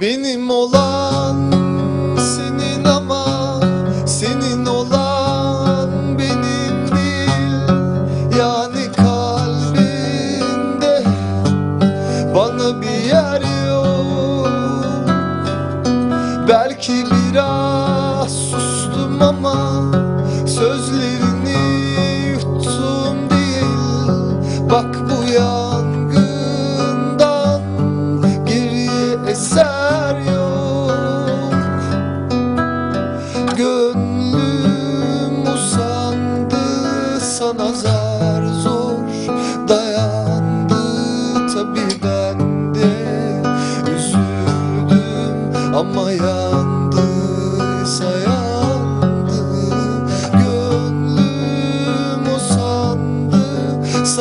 Benim olan senin ama senin olan benim değil. Yani kalbinde bana bir yer yok. Belki biraz sustum ama sözlerini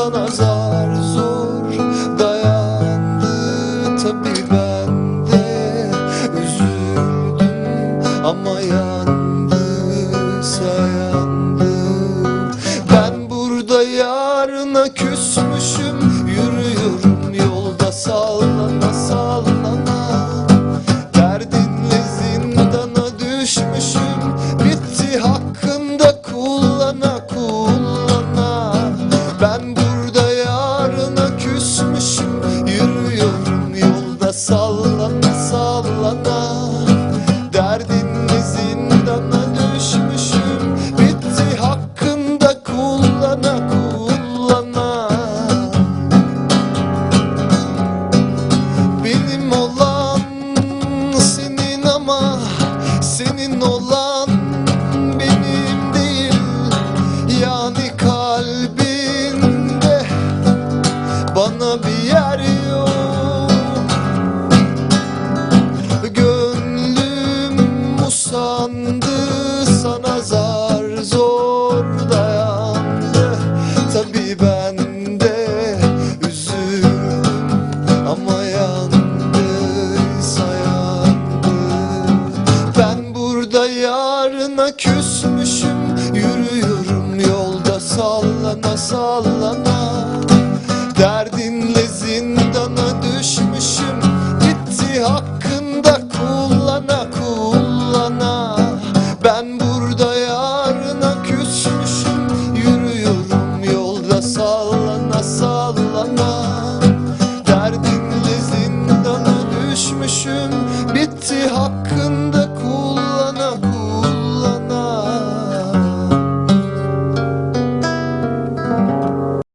sana zar zor dayandı tabi ben de üzüldüm. Ama yandı Ben burada yarına küsmüşüm Senin olan benim değil Yani kalbinde bana bir yer yok. Gönlüm usandı sana